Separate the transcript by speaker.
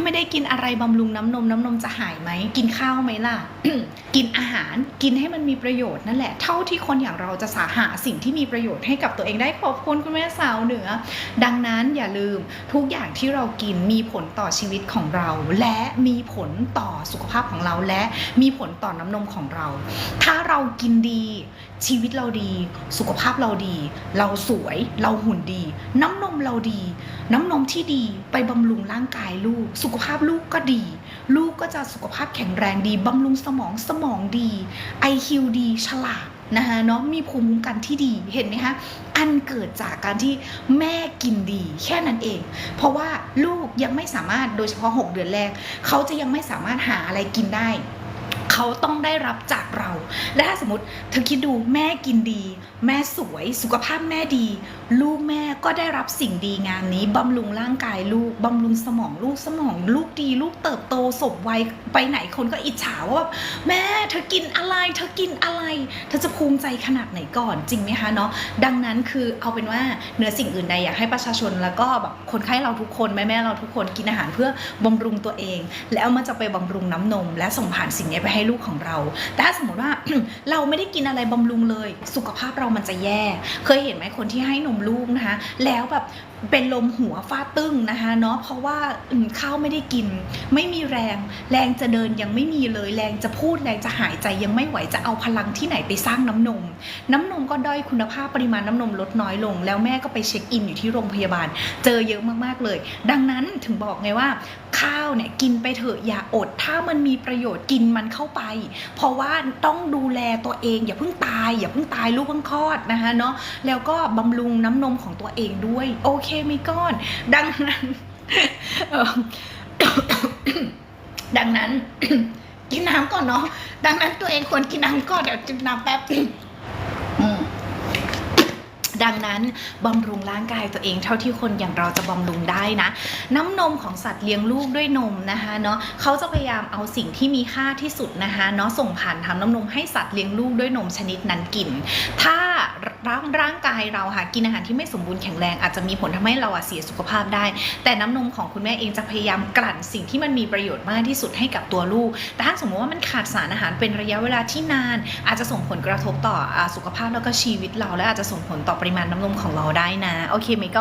Speaker 1: าไม่ได้กินอะไรบำรุงน้ำนมน้ำนมจะหายไหม กินข้าวไหมล่ะ กินอาหารกินให้มันมีประโยชน์นั่นแหละ เท่าที่คนอย่างเราจะสาหาสิ่งที่มีประโยชน์ให้กับตัวเองได้ขอบคุณคุณแม่สาวเหนือ ดังนั้นอย่าลืมทุกอย่างที่เรากินมีผลต่อชีวิตของเรา และมีผลต่อสุขภาพของเราและมีผลต่อน้ำนมของเรา ถ้าเรากินดี ชีวิตเราดี สุขภาพเราดี เราสวย เราหุ่นดี น้ำนมเราดี น้ำนมที่ดีไปบำรุงร่างกายลูกสุขขภาพลูกก็ดี ลูกก็จะสุขภาพแข็งแรงดีบำรุงสมองสมองดี IQ ดี ฉลาดนะคะเนาะมีภูมิคุ้มกันที่ดีเห็นไหมคะอันเกิดจากการที่แม่กินดีแค่นั้นเอง เพราะว่าลูกยังไม่สามารถโดยเฉพาะ 6 เดือนแรก เขาจะยังไม่สามารถหาอะไรกินได้เขาต้องได้รับจากเรา และถ้าสมมติเธอคิดดูแม่กินดี แม่สวย สุขภาพแม่ดี ลูกแม่ ก็ได้รับสิ่งดีงามนี้บำรุงร่างกายลูกบำรุงสมองลูกสมองลูกดี ลูกเติบโตสมวัยไปไหนคนก็อิจฉาว่าแบบแม่เธอกินอะไร เธอกินอะไร เธอจะภูมิใจขนาดไหนก่อนจริงไหมคะเนาะดังนั้นคือเอาเป็นว่าเหนือสิ่งอื่นใดอยากให้ประชาชนแล้วก็แบบคนไข้เราทุกคนแม่แม่เราทุกคนกินอาหารเพื่อบำรุงตัวเอง แล้วมันจะไปบำรุงน้ำนม และส่งผ่านสิ่งนี้ไปให้ลูกของเรา แต่ถ้าสมมติว่าเราไม่ได้กินอะไรบำรุงเลย สุขภาพเรามันจะแย่ เคยเห็นไหมคนที่ให้นมลูกนะคะแล้วแบบเป็นลมหัวฟาดตึ้งนะคะเนาะเพราะว่าข้าวไม่ได้กิน ไม่มีแรง แรงจะเดินยังไม่มีเลย แรงจะพูดแรงจะหายใจยังไม่ไหวจะเอาพลังที่ไหนไปสร้างน้ำนม น้ำนมก็ด้อยคุณภาพปริมาณน้ำนมลดน้อยลง แล้วแม่ก็ไปเช็คอินอยู่ที่โรงพยาบาล เจอเยอะมากๆเลย ดังนั้นถึงบอกไงว่า ข้าวเนี่ยกินไปเถอะอย่าอด ถ้ามันมีประโยชน์กินมันเข้าไป เพราะว่าต้องดูแลตัวเอง อย่าเพิ่งตาย อย่าเพิ่งตายลูกเพิ่งคลอดนะคะเนาะแล้วก็บำรุงน้ำนมของตัวเองด้วย โอเคไหมีก้อน ดังนั้นดังนั้นกินน้ำก่อนเนาะดังนั้นตัวเองควรกินน้ำก่อนเดี๋ยวกินน้ำแป๊บดังนั้นบำรุงร่างกายตัวเองเท่าที่คนอย่างเราจะบำรุงได้นะ น้ำนมของสัตว์เลี้ยงลูกด้วยนมนะคะเนาะเขาจะพยายามเอาสิ่งที่มีค่าที่สุดนะคะเนาะส่งผ่านทางน้ำนมให้สัตว์เลี้ยงลูกด้วยนมชนิดนั้นกิน ถ้า ร่างร่างกายเราค่ะกินอาหารที่ไม่สมบูรณ์แข็งแรงอาจจะมีผลทำให้เราอะเสียสุขภาพได้ แต่น้ำนมของคุณแม่เองจะพยายามกลั่นสิ่งที่มันมีประโยชน์มากที่สุดให้กับตัวลูก แต่ถ้าสมมติว่ามันขาดสารอาหารเป็นระยะเวลาที่นาน อาจจะส่งผลกระทบต่ออสุขภาพแล้วก็ชีวิตเรา และอาจจะส่งผลต่อปริมาณน้ำนมของเราได้นะ โอเคไหมก็